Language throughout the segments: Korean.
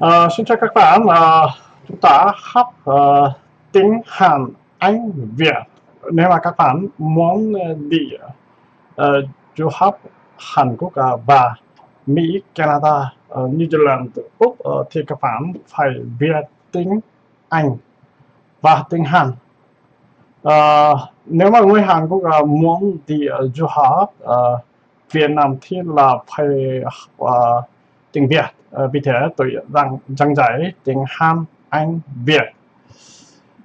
À, xin chào các bạn, à, chúng ta học ờ, tiếng Hàn, Anh, Việt. Nếu mà các bạn muốn ờ, đi ờ, du học Hàn Quốc ờ, và Mỹ, Canada, ờ, New Zealand, Úc ờ, thì các bạn phải biết tiếng Anh và tiếng Hàn. Ờ, nếu mà người Hàn Quốc ờ, muốn đi ờ, du học ờ, Việt Nam thì là phải học tiếng Việt. Ờ, vì thế tôi đang giảng dạy tiếng Hàn, Anh, Việt.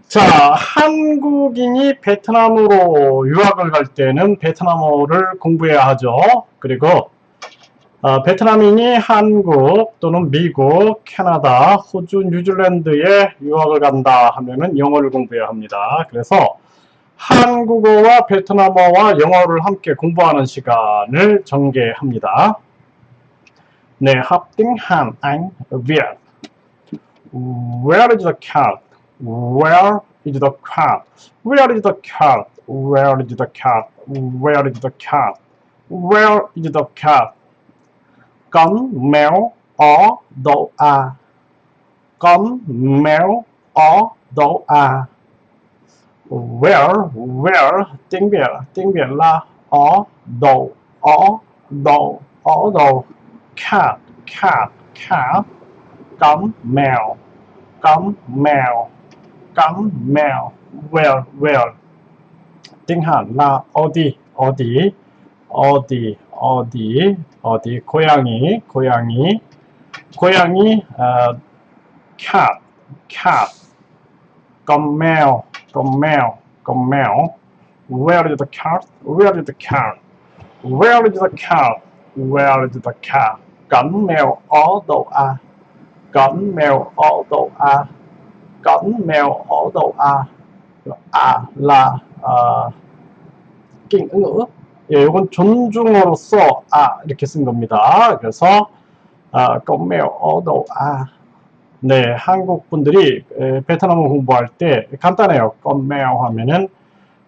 자, 한국인이 베트남으로 유학을 갈 때는 베트남어를 공부해야 하죠. 그리고 어, 베트남인이 한국 또는 미국, 캐나다, 호주, 뉴질랜드에 유학을 간다 하면은 영어를 공부해야 합니다. 그래서 한국어와 베트남어와 영어를 함께 공부하는 시간을 전개합니다. They have thing hand and where. Where is the cat? Where is the cat? Where is the cat? Where is the cat? Where is the cat? Where is the cat? Con mèo ó đậu à. Con mèo ó đậu à. Where, where, tiếng Việt, tiếng Việt là ó đậu, ó đậu, ó đậu cap cap cap gum mail gum mail gum mail well well. Ding ha la odi odi odi odi odi 定下啦我哋我哋我哋我哋我哋 고양이 고양이 고양이 어 cap cap咁 mail 咁 gum mail where is the cat where is the cat where is the cat The cat? Con mèo ở đâu à? Con mèo ở đâu à? Con mèo? 아, 라, 아, 낑, 응어? 예, 이건 존중어로서 아 이렇게 쓴 겁니다. 그래서 아, 껌메어 어도 아 네, 한국 분들이 에, 베트남어 공부할 때 간단해요. 껌메어 하면은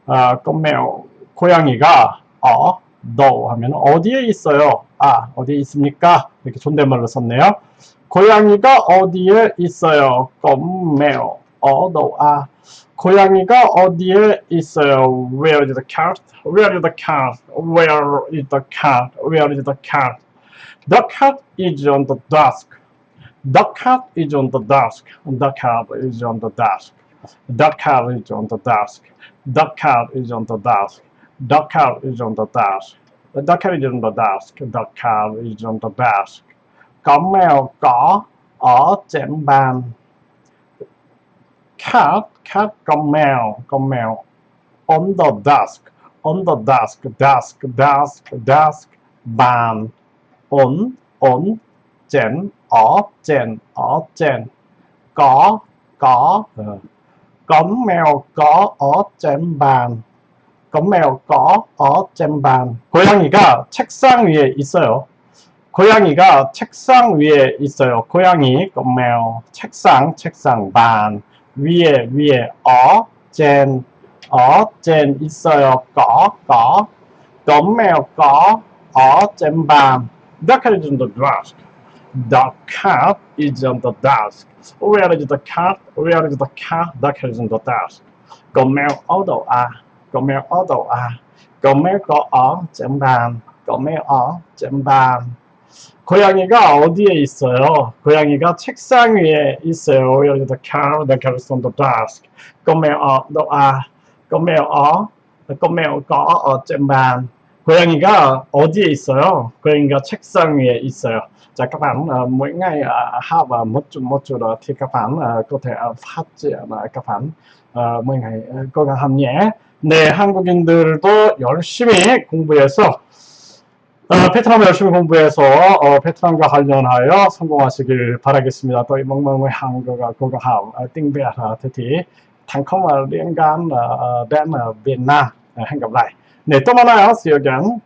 아, 껌메어 고양이가 어, 너 하면 어디에 있어요? 아, 어디에 있습니까? 이렇게 존댓말로 썼네요. 고양이가 어디에 있어요? 껌메어 어도 아 고양이가 어디에 있어요? Where is the cat? Where is the cat? Where is the cat? Where is the cat? The cat is on the desk. The cat is on the desk. The cat is on the desk. The cat is on the desk. The cat is on the desk. The is on the desk. The cat is on the desk. The is on the desk. Con mèo có ở trên bàn. Cat, cat, con mèo, con mèo. On the desk. On the desk. Desk, desk, desk. Bàn. On, on. Trên, ở trên, ở trên. Có, có. Con mèo có ở trên bàn. Ở trên bàn. 고양이가 책상 위에 있어요. 고양이가 책상 위에 있어요. 고양이, mèo, 책상, 책상, bàn, 위에, 위에, ở trên 있어요. có ở trên bàn. The cat is on the desk. The cat is on the desk. Where is the cat? Where is the cat? The cat is on the desk. Đâu à? Con Gmail ó đầu à Gmail có ó chấm 반 Gmail ó chấm 반 고양이가 어디에 있어요? 고양이가 책상 위에 있어요. 예를 들어 car, the car is on the desk. Gmail ó đầu à Gmail ó Gmail có ở trên bàn 고양이가 어디에 있어요? 고양이가 책상 위에 있어요. Uh, uh, uh, chút một chút đó thì các bạn uh, có thể uh, phát triển uh, các bạn uh, mỗi ngày uh, cố gắng 함 nhé. 네, 한국인들도 열심히 공부해서 어, 베트남 열심히 공부해서 어, 베트남과 관련하여 성공하시길 바라겠습니다. Uh, Việt uh, thế thì thành công uh, liên quan uh, đến uh, Việt Nam. Uh, hẹn gặp lại. Nyt on vaan asioiden.